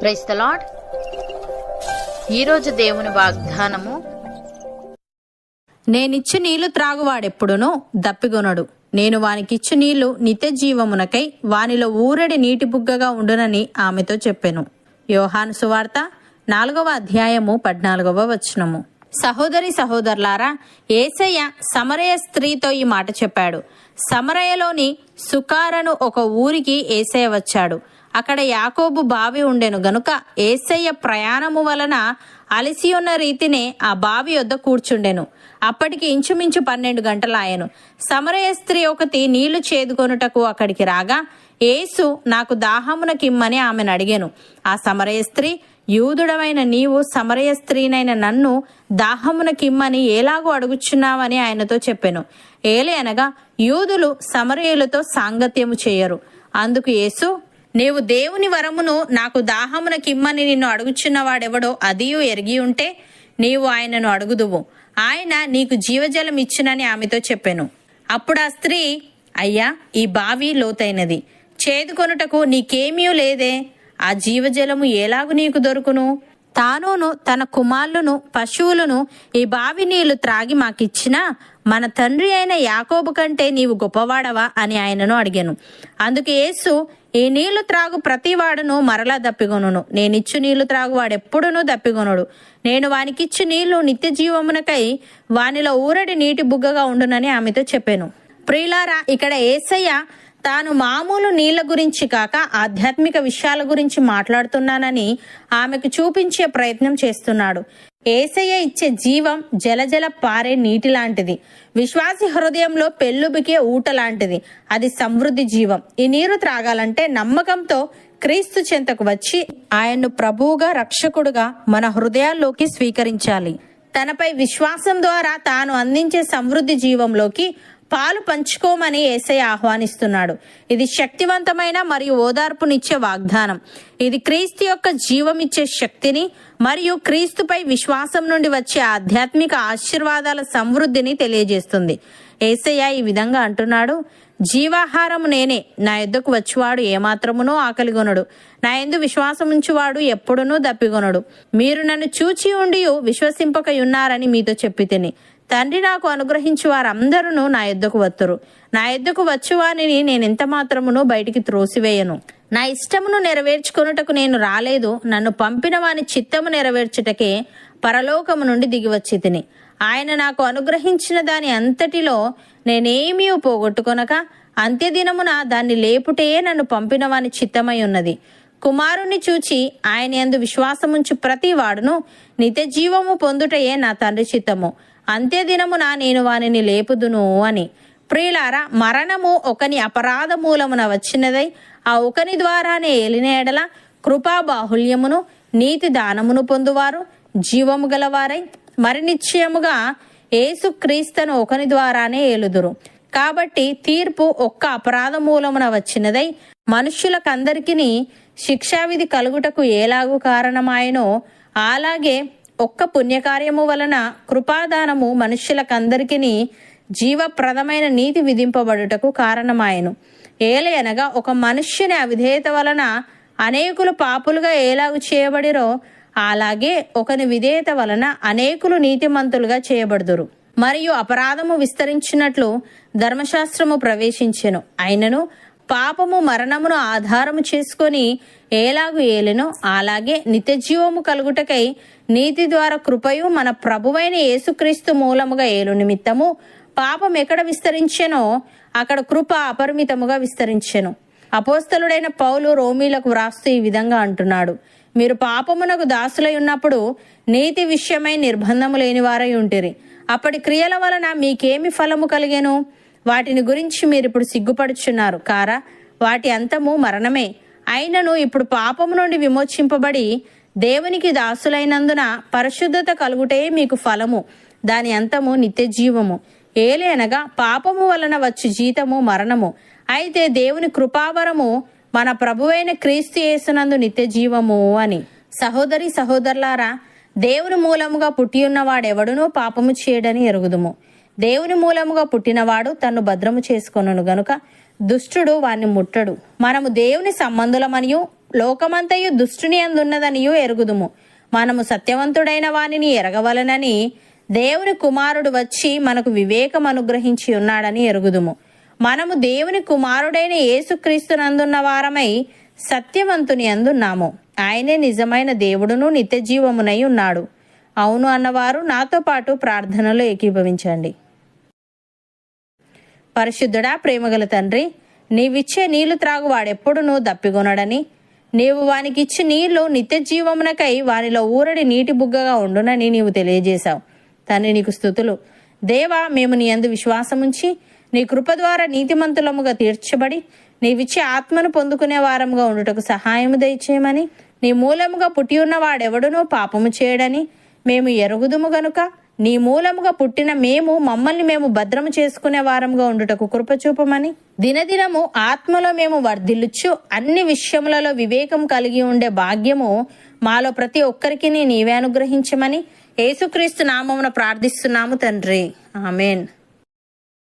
Price the lord ఈరోజు దేవుని వాగ్దానము నేనిచ్చు నీళ్ళు త్రాగువాడెప్పుడునూ దప్పిగొనడు. నేను వానికిచ్చు నీళ్ళు నిత్య జీవమునకై వానిలో ఊరడి నీటి బుగ్గగా ఉండునని ఆమెతో చెప్పెను. యోహాను సువార్త నాలుగవ అధ్యాయము పద్నాలుగవ వచనము. సహోదరి సహోదరులారా ఏసయ్య సమరయ స్త్రీతో ఈ మాట చెప్పాడు. సమరయలోని సుకారను ఒక ఊరికి ఏసయ్య వచ్చాడు. అక్కడ యాకోబు బావి ఉండెను. గనుక ఏసయ్య ప్రయాణము వలన అలసి ఉన్న రీతినే ఆ బావి వద్ద కూర్చుండెను. అప్పటికి ఇంచుమించు పన్నెండు గంటలాయను. సమరయ స్త్రీ ఒకటి నీళ్ళు చేదుకొనుటకు అక్కడికి రాగా ఏసు నాకు దాహమునకిమ్మని ఆమెను అడిగాను ఆ సమరయ స్త్రీ యూదుడమైన నీవు సమరయ స్త్రీనైన నన్ను దాహమునకిమ్మని ఎలాగో అడుగుచున్నావని ఆయనతో చెప్పాను. ఏలే అనగా యూదులు సమరయులతో సాంగత్యము చేయరు. అందుకు యేసు నీవు దేవుని వరమును నాకు దాహమునకిమ్మని నిన్ను అడుగుచున్నవాడెవడో అదియు ఎరిగి ఉంటే నీవు ఆయనను అడుగుదువు. ఆయన నీకు జీవజలం ఇచ్చునని ఆమెతో చెప్పాను. అప్పుడు ఆ స్త్రీ అయ్యా ఈ బావి లోతైనది. చేదుకొనుటకు నీకేమీ లేదే. ఆ జీవజలము ఎలాగు నీకు దొరుకును? తానును తన కుమారులను పశువులను ఈ బావి నీళ్ళు త్రాగి మాకిచ్చినా మన తండ్రి అయిన యాకోబు కంటే నీవు గొప్పవాడవా అని ఆయనను అడిగాను. అందుకు యేసు ఈ నీళ్ళు త్రాగు ప్రతివాడును మరలా దప్పిగొనును నేనిచ్చు నీళ్ళు త్రాగు వాడెప్పుడునూ దప్పిగొనుడు నేను వానికిచ్చు నీళ్ళు నిత్య జీవమునకై వానిలో ఊరడి నీటి బుగ్గగా ఉండునని ఆమెతో చెప్పాను. ప్రియులారా ఇక్కడ ఏసయ్య తాను మామూలు నీళ్ళ గురించి కాక ఆధ్యాత్మిక విషయాల గురించి మాట్లాడుతున్నానని ఆమెకు చూపించే ప్రయత్నం చేస్తున్నాడు. ఏసయ్య ఇచ్చే జీవం జలజల పారే నీటి లాంటిది. విశ్వాసి హృదయంలో పెళ్ళుబికే ఊట లాంటిది. అది సమృద్ధి జీవం. ఈ నీరు త్రాగాలంటే నమ్మకంతో క్రీస్తు చెంతకు వచ్చి ఆయన్ను ప్రభువుగా రక్షకుడుగా మన హృదయాల్లోకి స్వీకరించాలి. తనపై విశ్వాసం ద్వారా తాను అందించే సమృద్ధి జీవంలోకి పాలు పంచుకోమని ఏసై ఆహ్వానిస్తున్నాడు. ఇది శక్తివంతమైన మరియు ఓదార్పునిచ్చే వాగ్దానం. ఇది క్రీస్తు యొక్క జీవమిచ్చే శక్తిని మరియు క్రీస్తుపై విశ్వాసం నుండి వచ్చే ఆధ్యాత్మిక ఆశీర్వాదాల సమృద్ధిని తెలియజేస్తుంది. ఏసయ్య ఈ విధంగా అంటున్నాడు జీవాహారము నేనే. నా ఎద్దుకు వచ్చివాడు ఏమాత్రమునో ఆకలిగొనడు. నా ఎందు విశ్వాసముంచువాడు ఎప్పుడునూ దప్పిగొనడు. మీరు నన్ను చూచి ఉండి విశ్వసింపకయున్నారని మీతో చెప్పి తిని తండ్రి నాకు అనుగ్రహించి వారందరూ నా యుద్ధకు వత్తురు. నా యుద్ధకు వచ్చువాని నేను ఎంత మాత్రమును బయటికి త్రోసివేయను. నా ఇష్టమును నెరవేర్చుకొనుటకు నేను రాలేదు. నన్ను పంపిన వాని చిత్తము నెరవేర్చుటకే పరలోకము నుండి దిగివచ్చి తిని ఆయన నాకు అనుగ్రహించిన దాని అంతటిలో నేనేమీ పోగొట్టుకొనక అంత్యదినమున దాన్ని లేపుటయే నన్ను పంపిన వాని చిత్తమై ఉన్నది. కుమారుణ్ణి చూచి ఆయన ఎందు విశ్వాసముంచు ప్రతి వాడును. నిత్య జీవము పొందుటయే నా తండ్రి చిత్తము. అంత్యదినమున నేను వానిని లేపుదును అని. ప్రియులారా మరణము ఒకని అపరాధ మూలమున వచ్చినదై ఆ ఒకని ద్వారానే ఏలిన ఎడల కృపా బాహుల్యమును నీతి దానమును పొందువారు జీవము గలవారై మరి నిశ్చయముగా ఏసుక్రీస్తను ఒకని ద్వారానే ఏలుదురు. కాబట్టి తీర్పు ఒక్క అపరాధ మూలమున వచ్చినదై మనుష్యులకందరికీ శిక్షావిధి కలుగుటకు ఏలాగు కారణమాయనో అలాగే ఒక్క పుణ్యకార్యము వలన కృపాదానము మనుష్యులకందరికీ జీవప్రదమైన నీతి విధింపబడుటకు కారణమాయను. ఏలయనగా ఒక మనుష్యుని అవిధేయత వలన అనేకులు పాపులుగా ఏలాగు చేయబడిరో అలాగే ఒకని విధేయత వలన అనేకులు నీతిమంతులుగా చేయబడుదురు. మరియు అపరాధము విస్తరించినట్లు ధర్మశాస్త్రము ప్రవేశించెను. అయినను పాపము మరణమును ఆధారము చేసుకొని ఏలాగు ఏలెనో అలాగే నిత్యజీవము కలుగుటకై నీతి ద్వారా కృపయు మన ప్రభువైన యేసుక్రీస్తు మూలముగా ఏలు నిమిత్తము పాపం ఎక్కడ విస్తరించెనో అక్కడ కృప అపరిమితముగా విస్తరించెను. అపోస్తలుడైన పౌలు రోమీలకు వ్రాస్తూ ఈ విధంగా అంటున్నాడు. మీరు పాపమునకు దాసులై ఉన్నప్పుడు నీతి విషయమై నిర్బంధము లేని వారై ఉంటిరి. అప్పటి క్రియల వలన మీకేమి ఫలము కలిగేను? వాటిని గురించి మీరు ఇప్పుడు సిగ్గుపడుచున్నారు. కారా వాటి అంతము మరణమే. అయినను ఇప్పుడు పాపము నుండి విమోచింపబడి దేవునికి దాసులైనందున పరిశుద్ధత కలుగుటే మీకు ఫలము. దాని అంతము నిత్య జీవము ఏలేనగా పాపము వలన వచ్చు జీతము మరణము. అయితే దేవుని కృపావరము మన ప్రభువైన క్రీస్తు యేసునందు నిత్య జీవము అని. సహోదరి సహోదరులారా దేవుని మూలముగా పుట్టి ఉన్నవాడెవడునూ పాపము చేయడని ఎరుగుదుము. దేవుని మూలముగా పుట్టినవాడు తన్ను భద్రము చేసుకొనును గనుక దుష్టుడు వాణ్ణి ముట్టడు. మనము దేవుని సంబంధులమనియు లోకమంతయు దుష్టుని అందున్నదనియు ఎరుగుదుము. మనము సత్యవంతుడైన వానిని ఎరగవలనని దేవుని కుమారుడు వచ్చి మనకు వివేకం అనుగ్రహించి ఉన్నాడని ఎరుగుదుము. మనము దేవుని కుమారుడైన యేసుక్రీస్తునందున్న వారమై సత్యవంతుని అందున్నాము. ఆయనే నిజమైన దేవుడును నిత్యజీవమునై ఉన్నాడు. అవును అన్నవారు నాతో పాటు ప్రార్థనలో ఏకీభవించండి. పరిశుద్ధుడా ప్రేమగల తండ్రి నీవిచ్చే నీళ్ళు త్రాగు వాడెప్పుడునూ దప్పిగొనడని నీవు వానికిచ్చి నీళ్ళు నిత్య జీవమునకై వానిలో ఊరడి నీటి బుగ్గగా ఉండునని నీవు తెలియజేశావు. తండ్రి నీకు స్థుతులు. దేవా మేము నీ అందు విశ్వాసముంచి నీ కృప ద్వారా నీతిమంతులముగా తీర్చబడి నీవిచ్చే ఆత్మను పొందుకునే వారముగా ఉండుటకు సహాయము దయచేయమని నీ మూలముగా పుట్టి ఉన్నవాడెవడునో పాపము చేయడని మేము ఎరుగుదుము గనుక నీ మూలముగా పుట్టిన మేము మమ్మల్ని మేము భద్రము చేసుకునే వారముగా ఉండుటకు కృపచూపమని దినదినము ఆత్మలో మేము వర్ధిల్లుచు అన్ని విషయములలో వివేకం కలిగి ఉండే భాగ్యము మాలో ప్రతి ఒక్కరికి నీవే అనుగ్రహించమని. యేసుక్రీస్తు నామమున ప్రార్థిస్తున్నాము తండ్రి. ఆమెన్.